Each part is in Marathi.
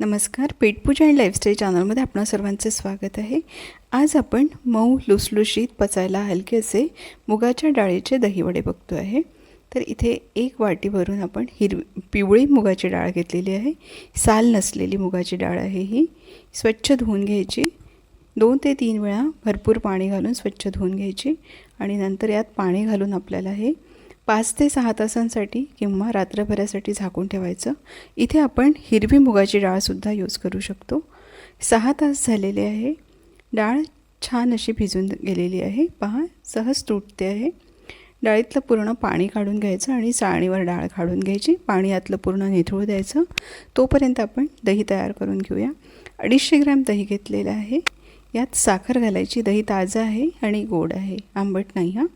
नमस्कार पेटपूजा अँड लाईफस्टाईल चॅनलमध्ये आपणा सर्वांचे स्वागत आहे. आज आपण मऊ लुसलुशीत पचायला हलके असे मुगाच्या डाळीचे दहीवडे बघतो आहे. तर इथे एक वाटी भरून आपण हिरवी पिवळी मुगाची डाळ घेतलेली आहे. साल नसलेली मुगाची डाळ आहे ही. स्वच्छ धुवून घ्यायची. दोन ते तीन वेळा भरपूर पाणी घालून स्वच्छ धुवून घ्यायची. आणि नंतर यात पाणी घालून आपल्याला हे पाच ते सहा तासांसाठी किंवा रात्रभरासाठी झाकून ठेवायचं. इथे आपण हिरवी मुगाची डाळसुद्धा यूज करू शकतो. सहा तास झालेले आहे. डाळ छान अशी भिजून गेलेली आहे. पहा सहज तुटते आहे. डाळीतलं पूर्ण पाणी काढून घ्यायचं आणि चाळणीवर डाळ काढून घ्यायची. पाणी आतलं पूर्ण निथळू द्यायचं. तोपर्यंत आपण दही तयार करून घेऊया. अडीचशे ग्रॅम दही घेतलेलं आहे. यात साखर घालायची. दही ताजं आहे आणि गोड आहे. आंबट नाही हां.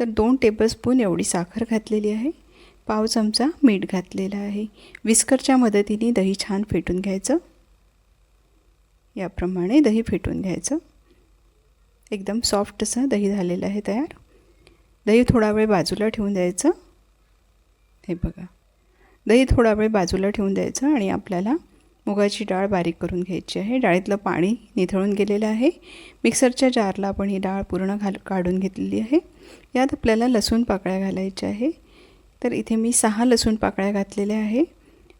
तर दोन टेबलस्पून एवढी साखर घातलेली आहे. पाव चमचा मीठ घातलेलं आहे. विस्करच्या मदतीने दही छान फेटून घ्यायचं. याप्रमाणे दही फेटून घ्यायचं. एकदम सॉफ्ट असं दही झालेलं आहे तयार. दही थोडा वेळ बाजूला ठेवून द्यायचं. हे बघा. दही थोडा वेळ बाजूला ठेवून द्यायचं आणि आपल्याला मुगाची डाळ बारीक करून घ्यायची आहे. डाळीतलं पाणी निथळून गेलेलं आहे. मिक्सरच्या जारला आपण ही डाळ पूर्ण घाल काढून घेतलेली आहे. यात आपल्याला लसूण पाकळ्या घालायच्या आहे. तर इथे मी सहा लसूण पाकळ्या घातलेल्या आहे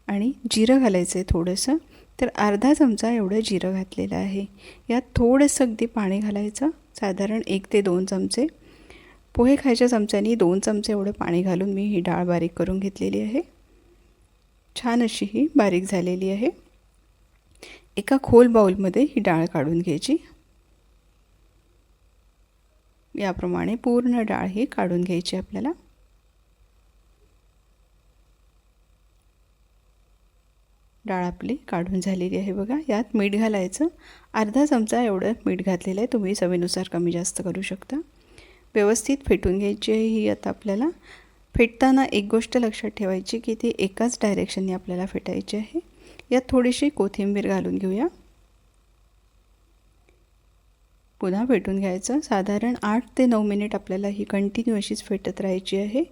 आणि जिरं घालायचं आहे थोडंसं. तर अर्धा चमचा एवढं जिरं घातलेलं आहे. यात थोडंसं अगदी पाणी घालायचं साधारण एक ते दोन चमचे. पोहे खायच्या चमच्यानी दोन चमचे एवढं पाणी घालून मी ही डाळ बारीक करून घेतलेली आहे. छान अशी ही बारीक झालेली आहे. एका खोल बाऊलमध्ये ही डाळ काढून घ्यायची. याप्रमाणे पूर्ण डाळ ही काढून घ्यायची आपल्याला. डाळ आपली काढून झालेली आहे बघा. यात मीठ घालायचं. अर्धा चमचा एवढं मीठ घातलेलं आहे. तुम्ही चवीनुसार कमी जास्त करू शकता. व्यवस्थित फेटून घ्यायची आहे ही आता आपल्याला. फेटताना एक गोष्ट लक्षात ठेवायची की ती एकाच डायरेक्शनने आपल्याला फेटायची आहे. यात थोडीशी कोथिंबीर घालून घेऊया. पुन्हा फेटून घ्यायचं. साधारण आठ ते नऊ मिनिट आपल्याला ही कंटिन्यू अशीच फेटत राहायची आहे.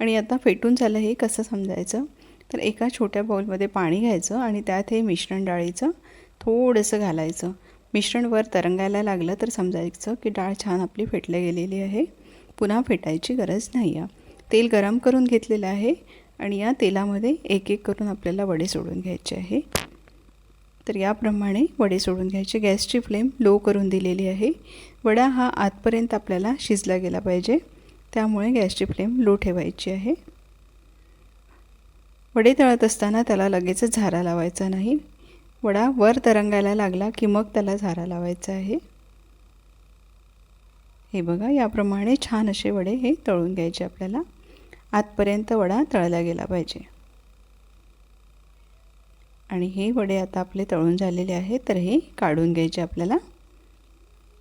आणि आता फेटून झालं हे कसं समजायचं? तर एका छोट्या बाऊलमध्ये पाणी घ्यायचं आणि त्यात हे मिश्रण डाळीचं थोडंसं घालायचं. मिश्रण वर तरंगायला लागलं तर समजायचं की डाळ छान आपली फेटल्या गेलेली आहे. पुन्हा फेटायची गरज नाही आहे तेल गरम करून घेतलेलं आहे. आणि या तेलामध्ये एक एक करून आपल्याला वडे सोडून घ्यायचे आहे. तर याप्रमाणे वडे सोडून घ्यायचे. गॅसची फ्लेम लो करून दिलेली आहे. वडा हा आतपर्यंत आपल्याला शिजला गेला पाहिजे. त्यामुळे गॅसची फ्लेम लो ठेवायची आहे. वडे तळत असताना त्याला लगेचच झारा लावायचा नाही. वडा वर तरंगायला लागला की मग त्याला झारा लावायचा आहे. हे बघा याप्रमाणे छान असे वडे हे तळून घ्यायचे आपल्याला. आतपर्यंत वडा तळला गेला पाहिजे. आणि हे वडे आता आपले तळून झालेले आहेत तर हे काढून घ्यायचे आपल्याला.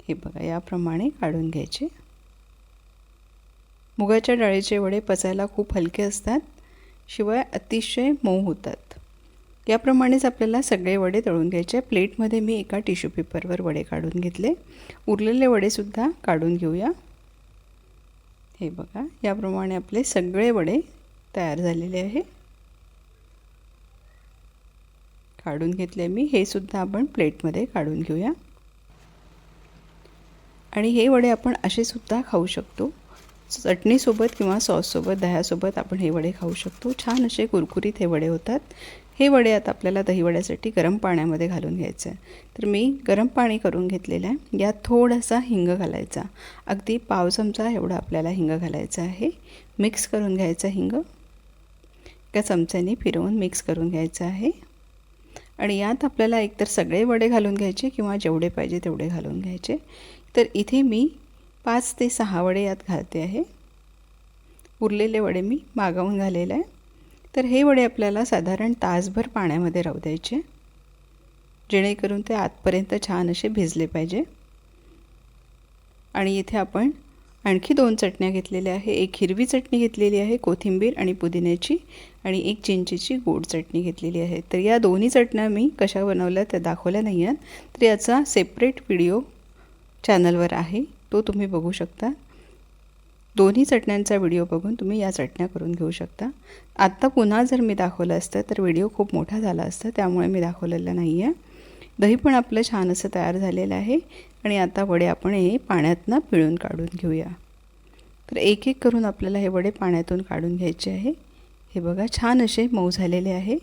हे बघा याप्रमाणे काढून घ्यायचे. मुगाच्या डाळीचे वडे पचायला खूप हलके असतात शिवाय अतिशय मऊ होतात. याप्रमाणेच आपल्याला सगळे वडे तळून घ्यायचे. प्लेटमध्ये मी एका टिश्यू पेपरवर वडे काढून घेतले. उरलेले वडेसुद्धा काढून घेऊया. हे बघा याप्रमाणे आपले सगळे वडे तयार झालेले आहे. काढून घेतले मी हे सुद्धा आपण प्लेटमध्ये काढून घेऊया. आणि हे वडे आपण असे सुद्धा खाऊ शकतो. चटणीसोबत किंवा सॉससोबत दह्यासोबत आपण हे वडे खाऊ शकतो. छान असे कुरकुरीत हे वडे होतात. हे वडे आता आपल्याला दहीवड्यासाठी गरम पाण्यामध्ये घालून घ्यायचं आहे. तर मी गरम पाणी करून घेतलेलं आहे. यात थोडासा हिंग घालायचा. अगदी पाव चमचा एवढा आपल्याला हिंग घालायचा आहे. मिक्स करून घ्यायचा हिंग. एका चमच्याने फिरवून मिक्स करून घ्यायचं आहे. आणि यात आपल्याला एकतर सगळे वडे घालून घ्यायचे किंवा जेवढे पाहिजे तेवढे घालून घ्यायचे. तर इथे मी पाच ते सहा वडे यात घालते आहे. उरलेले वडे मी मागवून घालेले आहे. तर हे वडे आपल्याला साधारण तासभर पाण्यामध्ये राहू द्यायचे जेणेकरून ते आतपर्यंत छान असे भिजले पाहिजे. आणि इथे आपण आणखी दोन चटण्या घेतलेल्या आहे. एक हिरवी चटणी घेतलेली आहे कोथिंबीर आणि पुदिन्याची आणि एक चिंचेची गोड चटणी घेतलेली आहे. तर या दोन्ही चटण्या मी कशा बनवल्या त्या दाखवल्या नाही आहेत तर याचा सेपरेट व्हिडिओ चॅनलवर आहे. तो तुम्ही बघू शकता. दोन्ही चटण्यांचा व्हिडिओ बघून तुम्ही या चटण्या करून घेऊ शकता. आत्ता पुन्हा जर मी दाखवलं असतं तर व्हिडिओ खूप मोठा झाला असता त्यामुळे मी दाखवलेलं नाही आहे दही पण आपलं छान असं तयार झालेलं आहे. आणि आता वडे आपण हे पाण्यातनं पिळून काढून घेऊया. तर एक एक करून आपल्याला हे वडे पाण्यातून काढून घ्यायचे आहे. हे बघा छान असे मऊ झालेले आहे.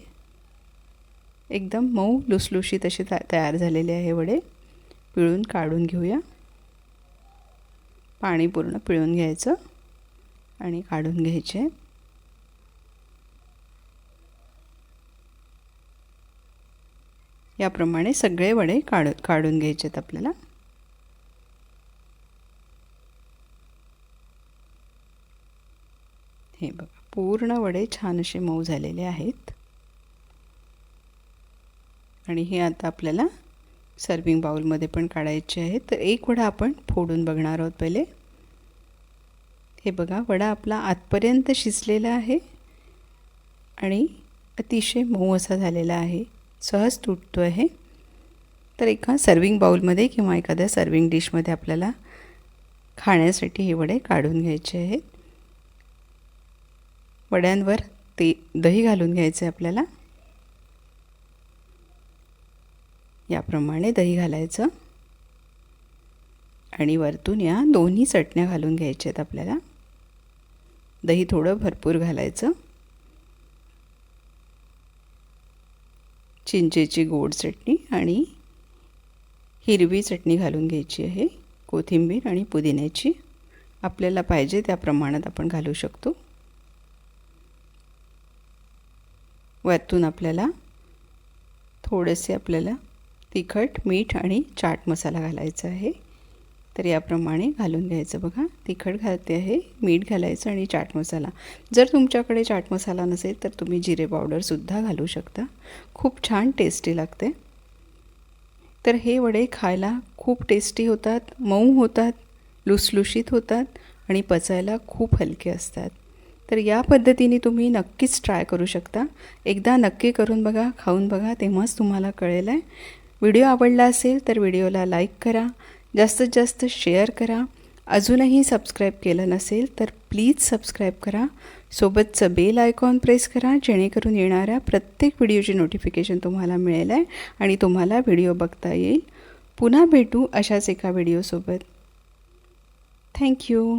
एकदम मऊ लुसलुशीत असे तयार झालेले आहे वडे. पिळून काढून घेऊया. पाणी पूर्ण पिळून घ्यायचं आणि काढून घ्यायचे. याप्रमाणे सगळे वडे काढ काढून घ्यायचे आहेत आपल्याला. हे बघा पूर्ण वडे छान असे मऊ झालेले आहेत. आणि हे आता आपल्याला सर्विंग बाउलमध्ये पण काढायचे आहेत. तर एक वडा आपण फोडून बघणार आहोत पहिले. हे बघा वडा आपला आतपर्यंत शिजलेला आहे आणि अतिशय मऊ असा झालेला आहे. सहज तुटतो आहे तर एका सर्विंग बाउलमध्ये किंवा एखाद्या सर्विंग डिशमध्ये आपल्याला खाण्यासाठी हे वडे काढून घ्यायचे आहेत. वड्यांवर ते दही घालून घ्यायचं आहे आपल्याला. याप्रमाणे दही घालायचं. आणि वरतून या दोन्ही चटण्या घालून घ्यायच्या आहेत आपल्याला. दही थोडं भरपूर घालायचं. चिंचेची गोड चटणी आणि हिरवी चटणी घालून घ्यायची आहे. कोथिंबीर आणि पुदिन्याची आपल्याला पाहिजे त्या प्रमाणात आपण घालू शकतो. वरतून आपल्याला थोडेसे आपल्याला तिखट मीठ आणि चाट मसाला घालायचा आहे. तर याप्रमाणे घालून घ्यायचं बघा. तिखट घालते आहे मीठ घालायचं आणि चाट मसाला. जर तुमच्याकडे चाट मसाला नसेल तर तुम्ही जिरे पावडरसुद्धा घालू शकता. खूप छान टेस्टी लागते. तर हे वडे खायला खूप टेस्टी होतात मऊ होतात लुसलुशीत होतात आणि पचायला खूप हलके असतात. तर या पद्धतीने तुम्ही नक्कीच ट्राय करू शकता. एकदा नक्की करून बघा खाऊन बघा तेव्हाच तुम्हाला कळेल आहे व्हिडिओ आवडला असेल तर व्हिडिओला लाईक करा जास्तीत जास्त शेअर करा. अजूनही सबस्क्राईब केलं नसेल तर प्लीज सबस्क्राईब करा. सोबतचं बेल आयकॉन प्रेस करा जेणेकरून येणाऱ्या प्रत्येक व्हिडिओची नोटिफिकेशन तुम्हाला मिळेल आहे आणि तुम्हाला व्हिडिओ बघता येईल. पुन्हा भेटू अशाच एका व्हिडिओसोबत. थँक्यू